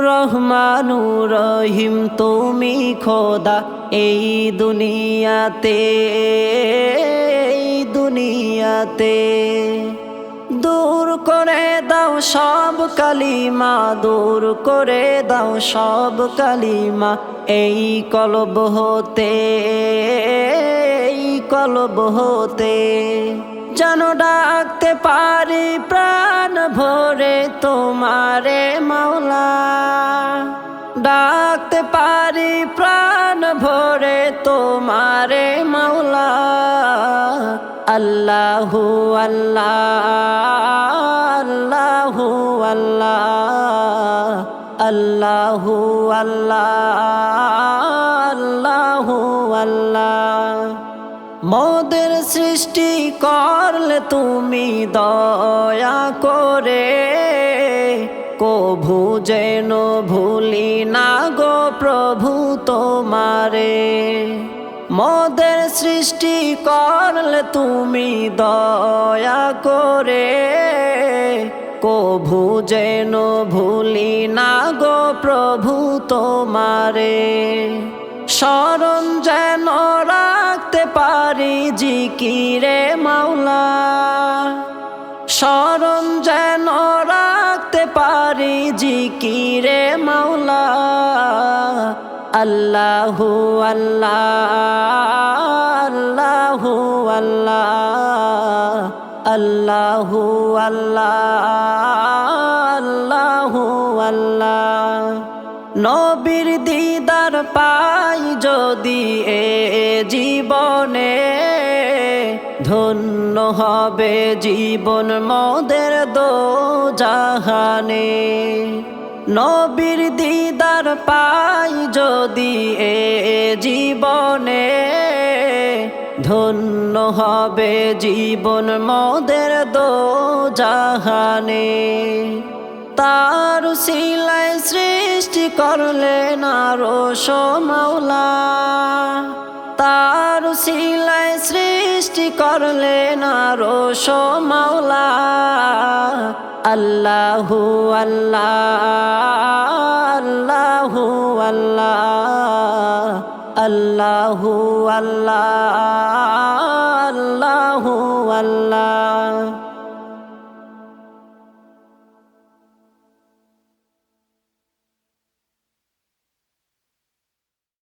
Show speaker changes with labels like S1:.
S1: রহমানু রহিম তুমি খোদা এই দুনিয়াতে এই দুনিয়াতে। দূর করে দাও সব কালিমা, দূর করে দাও সব কালিমা, এই কলব হতে, এই কলব হতে। যেন ডাকতে পারি প্রাণ ভরে তোমারে মাওলা। ডাকতে পারি, প্রাণ ভরে তোমারে মাওলা। আল্লাহু আল্লাহ আল্লাহু আল্লাহ, আল্লাহু মোদের সৃষ্টি করলে তুমি দয়া করে। কভু যেন ভুলি না গো প্রভু তোমারে। মোদের সৃষ্টি করলে তুমি দয়া করে। কভু যেন ভুলি না গো প্রভু তোমারে। স্মরণ যেন রাখতে পারি জিকিরে মাওলা। স্মরণ যেন পারি জিকিরে মাওলা। আল্লাহু আল্লাহ আল্লাহু আল্লাহ আল্লাহু আল্লাহ আল্লাহু আল্লাহ। নবীর দিদার পাই যদি এ জীবনে ধন্য হবে জীবন মদের দো জাহানে নবীর দিদার পাই যদি এ জীবনে। ধন্য হবে জীবন মদের দো জাহানে তার শিলায় সৃষ্টি করলেন আরও মাওলা তার শিলায় সৃষ্টি করলেন আরও মাওলা আল্লাহু আল্লাহ আল্লাহু আল্লাহ আল্লাহু আল্লাহ আল্লাহু আল্লাহ।